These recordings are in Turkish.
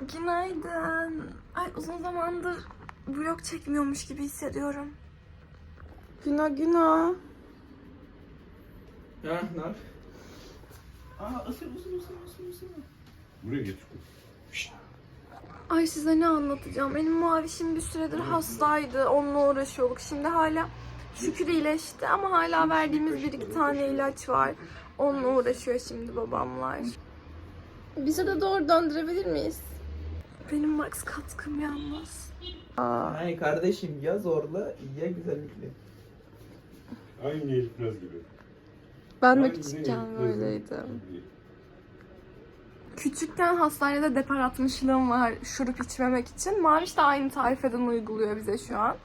Günaydın. Ay uzun zamandır vlog çekmiyormuş gibi hissediyorum. Güna güna. Ya ne yap? Aa ısır ısır ısır ısır ısır. Buraya getir. Ay size ne anlatacağım? Benim mavişim bir süredir hastaydı. Onunla uğraşıyorduk. Şimdi hala şükür iyileşti ama hala verdiğimiz bir iki tane ilaç var. Onunla uğraşıyor şimdi babamlar. Bize de doğru döndürebilir miyiz? Benim max katkım yalnız. Ay kardeşim ya zorla ya güzellikle. Aynı Elifnaz gibi. Ben de Aynı küçükken böyleydim. Küçükken hastanede depar atmışlığım var şurup içmemek için. Maviş de aynı tarifeden uyguluyor bize şu an.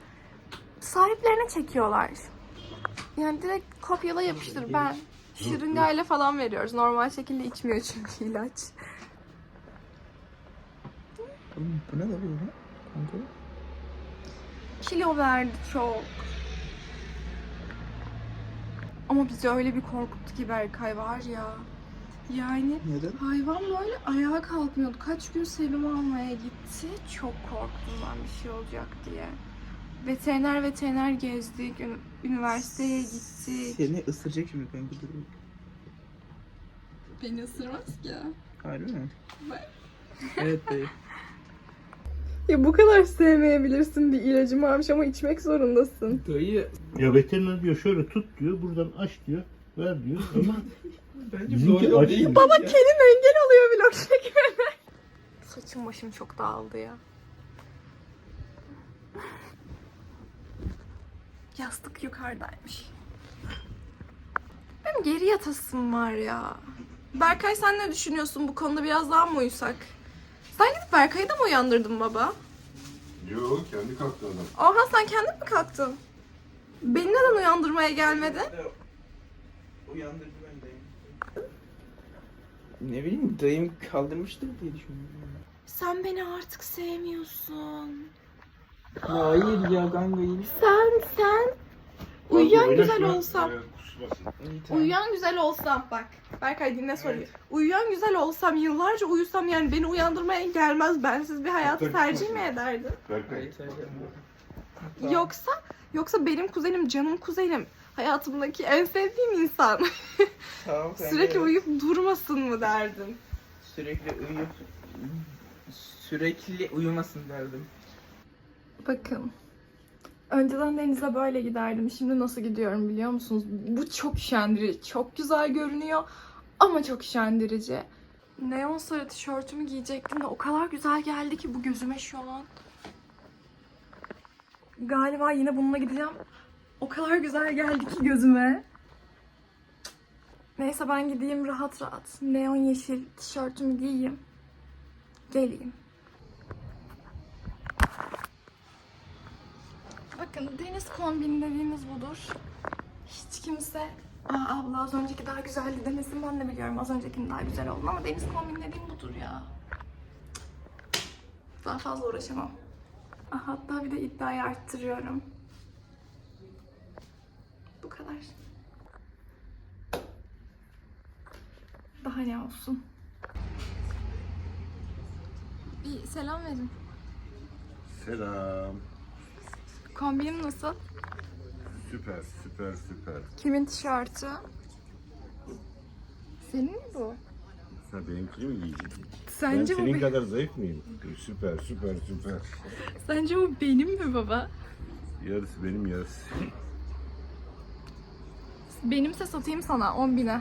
Sahiplerine çekiyorlar. Yani direkt kopyala yapıştır ben. Şırıngayla falan veriyoruz. Normal şekilde içmiyor çünkü ilaç. Oğlum bu ne la böyle? Kanka. Kilo verdi çok. Ama bizi öyle bir korkuttu ki Berkay var ya. Yani Neden? hayvan böyle ayağa kalkmıyordu. Kaç gün serum almaya gitti. Çok korktum ben bir şey olacak diye. Veteriner veteriner gezdik. ün- Üniversiteye gittik. Seni ısıracak şimdi kanka dur. Beni ısırmaz ki. Harbi mi? Evet dayı. Ya bu kadar sevmeyebilirsin bir ilacı varmış ama içmek zorundasın. Dayı Ya veteriner diyor şöyle tut diyor, buradan aç diyor, ver diyor ama bence Bizimki acı. değil. Baba ya. Kerim engel oluyor vlog çekmeme. Saçım başım çok dağıldı ya. Yastık yukarıdaymış. Benim geri yatasım var ya. Berkay sen ne düşünüyorsun bu konuda biraz daha mı uyusak? Sen gidip Berkay'ı da mı uyandırdın baba? Yok kendi kalktı adam. Oha sen kendin mi kalktın? Beni neden uyandırmaya gelmedin? Uyandırdı ben dayım. Ne bileyim dayım kaldırmıştır diye düşünüyorum. Sen beni artık sevmiyorsun. Ya hayır ya kanka iyi. Sen sen uyuyan güzel olsam. e, kusmasın. Uyuyan güzel olsam bak. Berkay dinle soruyu. Uyuyan güzel olsam yıllarca uyusam yani beni uyandırmaya gelmez. Bensiz bir hayatı tercih mi ederdin? Berkay. Yoksa yoksa benim kuzenim canım kuzenim. Hayatımdaki en sevdiğim insan. Tamam, Sürekli evet. uyuyup durmasın mı derdin? Sürekli uyuyup sürekli uyumasın derdim. Bakın. Önceden denize böyle giderdim. Şimdi nasıl gidiyorum biliyor musunuz? Bu çok üşendirici. Çok güzel görünüyor ama çok üşendirici. Neon sarı tişörtümü giyecektim de o kadar güzel geldi ki bu gözüme şu an. Galiba yine bununla gideceğim. O kadar güzel geldi ki gözüme. Neyse ben gideyim rahat rahat. Neon yeşil tişörtümü giyeyim. Geleyim. Bakın deniz kombini dediğimiz budur. Hiç kimse Aa abla az önceki daha güzeldi demesin ben de biliyorum az öncekinin daha güzel olduğunu ama deniz kombini dediğim budur ya. Daha fazla uğraşamam. Aa, hatta bir de iddiayı arttırıyorum. Bu kadar. Daha ne olsun? Bir selam verin. Selam. Kombinim nasıl? Süper, süper, süper. Kimin tişörtü? Senin mi bu? Sen benimkini mi giyeceksin? Sence ben bu senin be- kadar zayıf mıyım? Süper, süper, süper. Sence bu benim mi baba? Yarısı benim, yarısı. Benimse satayım sana 10 bine.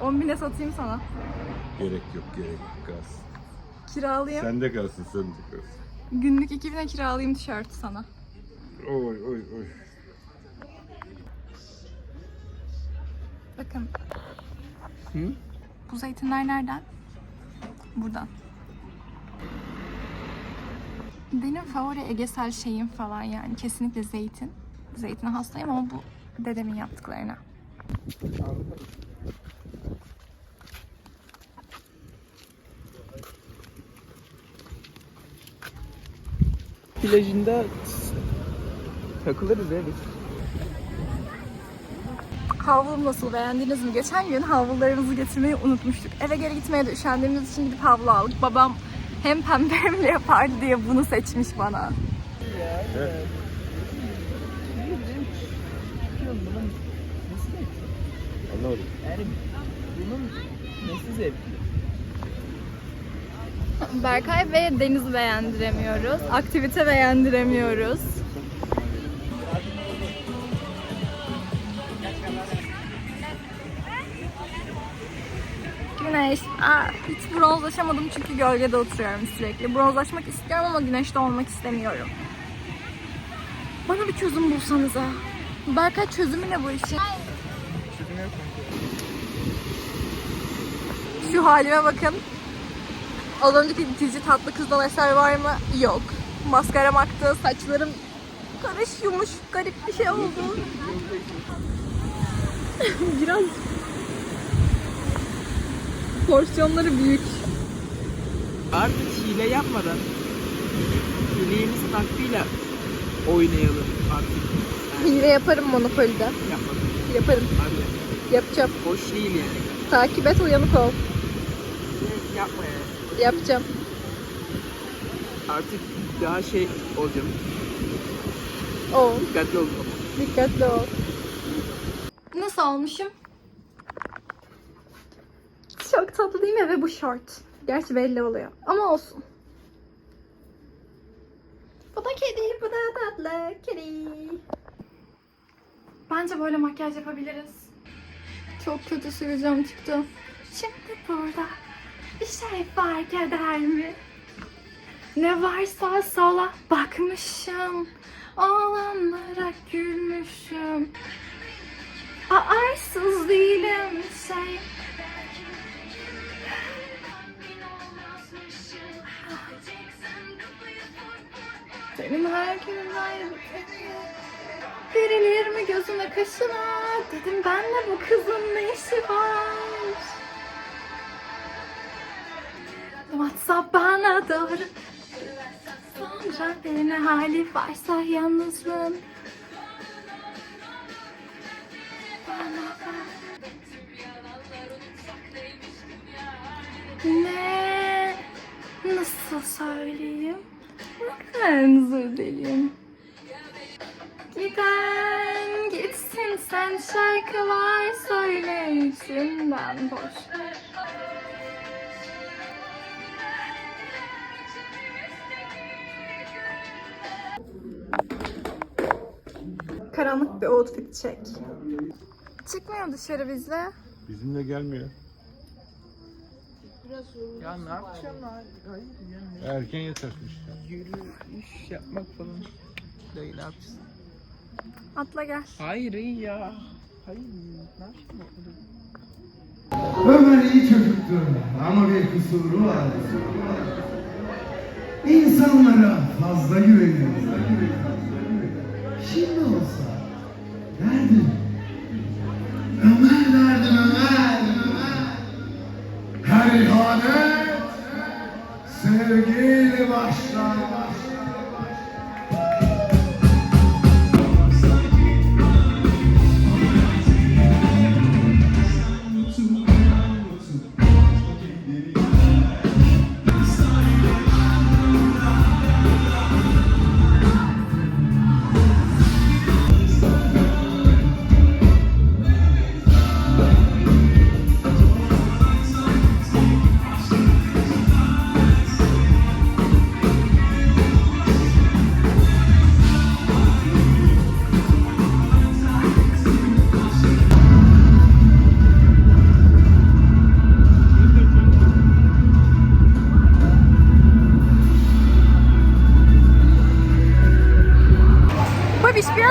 10 bine satayım sana. Gerek yok, gerek yok. Kalsın. Kiralayayım. Sende kalsın, sende kalsın. Günlük 2000'e kiralayayım tişörtü sana. Oy, oy, oy. Bakın. Hı? Bu zeytinler nereden? Buradan. Benim favori egesel şeyim falan yani kesinlikle zeytin. Zeytine hastayım ama bu dedemin yaptıklarına. Plajında takılırız ya biz. Havlum nasıl beğendiniz mi? Geçen gün havlularımızı getirmeyi unutmuştuk. Eve geri gitmeye de üşendiğimiz için gidip havlu aldık. Babam hem pembe hem leopardı diye bunu seçmiş bana. Zevkli? Anlamadım. Yani bunun nesi zevkli? Berkay ve Deniz'i beğendiremiyoruz. Aktivite beğendiremiyoruz. Güneş. Aa, hiç bronzlaşamadım çünkü gölgede oturuyorum sürekli. Bronzlaşmak istiyorum ama güneşte olmak istemiyorum. Bana bir çözüm bulsanıza. Berkay çözümü ne bu işin? Şu halime bakın. Az önceki itici tatlı kızdan eser var mı? Yok. Maskaram aktı, saçlarım karış yumuş, garip bir şey oldu. Biraz porsiyonları büyük. Artık hile yapmadan hileğimizin hakkıyla oynayalım artık. Hile yaparım Monopoly'de. Yapmadan. Yaparım. Hadi. Yapacağım. Boş değil yani. Takip et, uyanık ol. Yapma yani. Yapacağım. Artık daha şey olacağım. Ol. Dikkatli ol. Dikkatli ol. Nasıl olmuşum? Çok tatlı değil mi? Ve bu short. Gerçi belli oluyor. Ama olsun. Bu da kedi, bu da tatlı kedi. Bence böyle makyaj yapabiliriz. Çok kötü süreceğim çıktı. Şimdi burada bir şey fark eder mi? Ne varsa sola bakmışım. Olanlara gülmüşüm. Arsız değilim şey. Benim her gün ayrı. Verilir mi gözüme kaşına? Dedim ben de bu kızın ne işi var? WhatsApp bana doğru Sonra ne hali varsa yalnızlığın. Ne? Nasıl söyleyeyim? Ben deliyim. Giden gitsin sen şarkılar söyle içinden boş. Karanlık bir outfit çek. Çıkmıyor dışarı bizle. Bizimle gelmiyor. Ya ne yapacağım lan? Hayır yani. Erken yatarsın işte. Yürüyüş yapmak falan. Dayı ne yapacağız? Atla gel. Hayır iyi ya. Hayır ne yapayım? Ömer iyi çocuktur ama bir kusuru var. İnsanlara fazla güveniyor.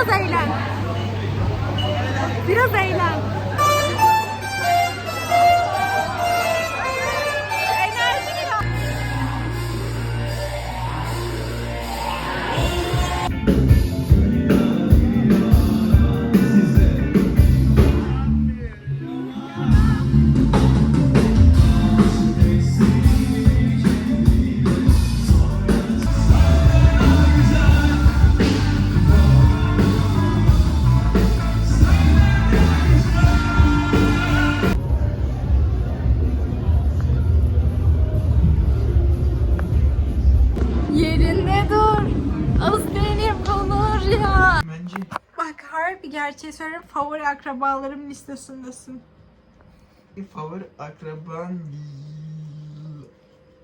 Biraz eğlen. Biraz eğlen. Gerçeği söylüyorum. Favori akrabalarım listesindesin. Favori akraban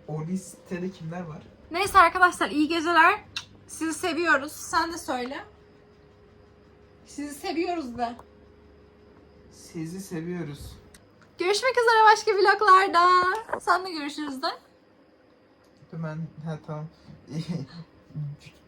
o listede kimler var? Neyse arkadaşlar iyi geceler. Sizi seviyoruz. Sen de söyle. Sizi seviyoruz de. Sizi seviyoruz. Görüşmek üzere başka vloglarda. Sen de görüşürüz de. Ben ha tamam.